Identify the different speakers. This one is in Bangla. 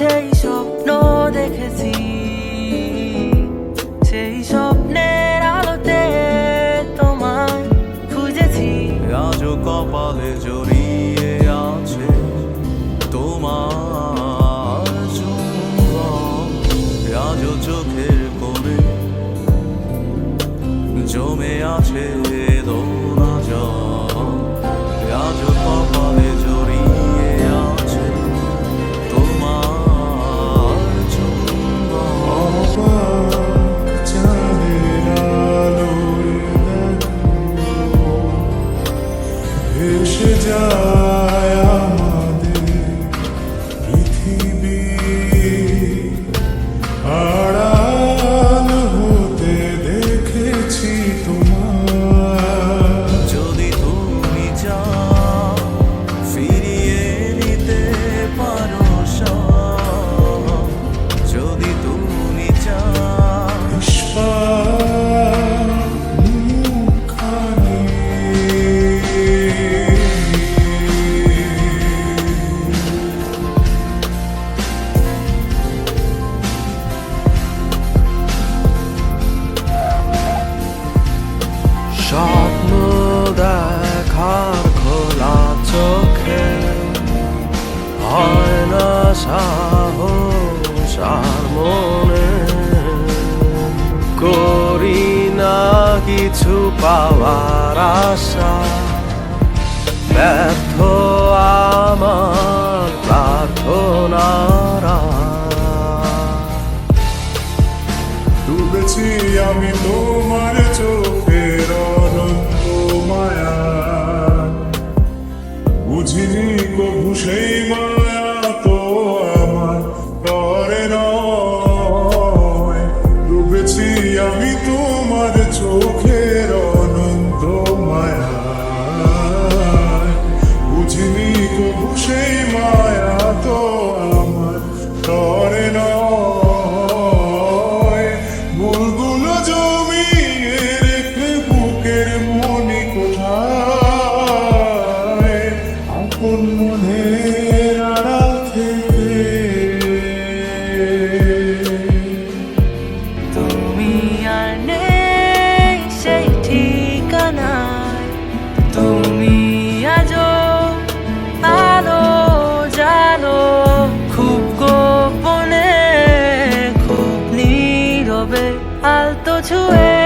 Speaker 1: সেই স্বপ্ন দেখেছি, সেই স্বপ্নের আলোতে তোমায় খুঁজেছি। আজ কপালে জড়িয়ে আছে তোমার
Speaker 2: রাজ চোখের কিছু পাওয়ার আশা। ব্যর্থ আমার প্রার্থনারা
Speaker 3: ডুবেছি আমি তোমার
Speaker 4: চোখে। alto ছুঁয়ে